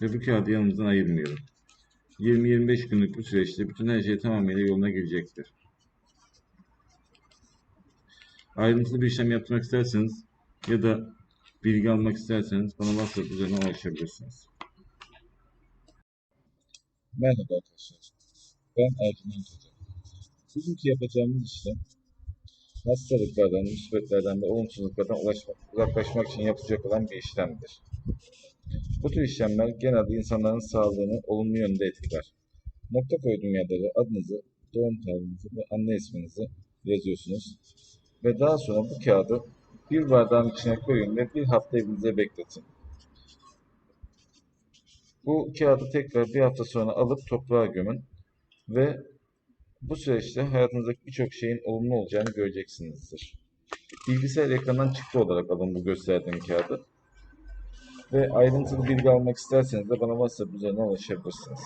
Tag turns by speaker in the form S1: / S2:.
S1: bu kağıdı yanımızdan ayırmayalım. 20-25 günlük bu süreçte bütün her şey tamamıyla yoluna girecektir. Ayrıntılı bir işlem yapmak isterseniz ya da bilgi almak isterseniz bana WhatsApp üzerinden ulaşabilirsiniz.
S2: Merhaba arkadaşlar. Ben Ercüment Hoca. Bugünkü yapacağımız işlem hastalıklardan, musibetlerden ve olumsuzluklardan ulaşmak, uzaklaşmak için yapılacak olan bir işlemdir. Bu tür işlemler genelde insanların sağlığını olumlu yönde etkiler. Nokta koyduğum yerlere adınızı, doğum tarihinizi ve anne isminizi yazıyorsunuz. Ve daha sonra bu kağıdı bir bardağın içine koyun ve bir hafta evinizde bekletin. Bu kağıdı tekrar bir hafta sonra alıp toprağa gömün ve bu süreçte hayatınızdaki birçok şeyin olumlu olacağını göreceksinizdir. Bilgisayar ekranından çıktı olarak alın bu gösterdiğim kağıdı. Ve ayrıntılı bilgi almak isterseniz de bana WhatsApp üzerinden ulaşabilirsiniz.